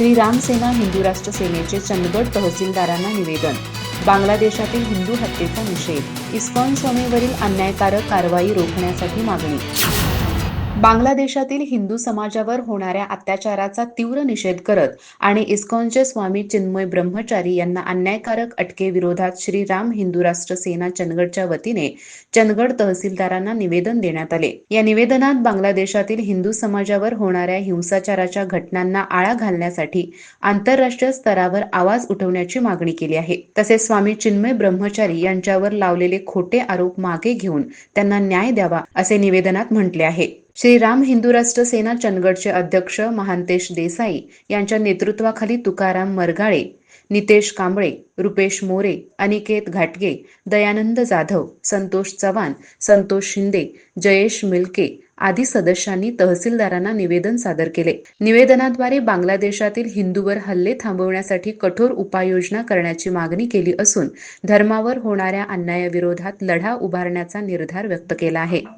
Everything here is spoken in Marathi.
श्री रामसेना हिंदू राष्ट्र सेनेचे चंदगड तहसीलदारांना निवेदन. बांगलादेशातील हिंदू हत्येचा निषेध. इस्कॉन स्वामीवरील अन्यायकारक कारवाई रोखण्यासाठी मागणी. बांगलादेशातील हिंदू समाजावर होणाऱ्या अत्याचाराचा तीव्र निषेध करत आणि इस्कॉनचे स्वामी चिन्मय ब्रह्मचारी यांना अन्यायकारक अटकेविरोधात श्रीराम हिंदू राष्ट्र सेना चंदगडच्या वतीने चंदगड तहसीलदारांना निवेदन देण्यात आले. या निवेदनात बांगलादेशातील हिंदू समाजावर होणाऱ्या हिंसाचाराच्या घटनांना आळा घालण्यासाठी आंतरराष्ट्रीय स्तरावर आवाज उठवण्याची मागणी केली आहे. तसेच स्वामी चिन्मय ब्रह्मचारी यांच्यावर लावलेले खोटे आरोप मागे घेऊन त्यांना न्याय द्यावा असे निवेदनात म्हटले आहे. श्रीराम हिंदू राष्ट्र सेना चंदगडचे अध्यक्ष महांतेश देसाई यांच्या नेतृत्वाखाली तुकाराम मरगाळे नितेश कांबळे रुपेश मोरे अनिकेत घाटगे दयानंद जाधव संतोष चव्हाण संतोष शिंदे जयेश मिल्के आदी सदस्यांनी तहसीलदारांना निवेदन सादर केले. निवेदनाद्वारे बांगलादेशातील हिंदूवर हल्ले थांबवण्यासाठी कठोर उपाययोजना करण्याची मागणी केली असून धर्मावर होणाऱ्या अन्यायाविरोधात लढा उभारण्याचा निर्धार व्यक्त केला आहे.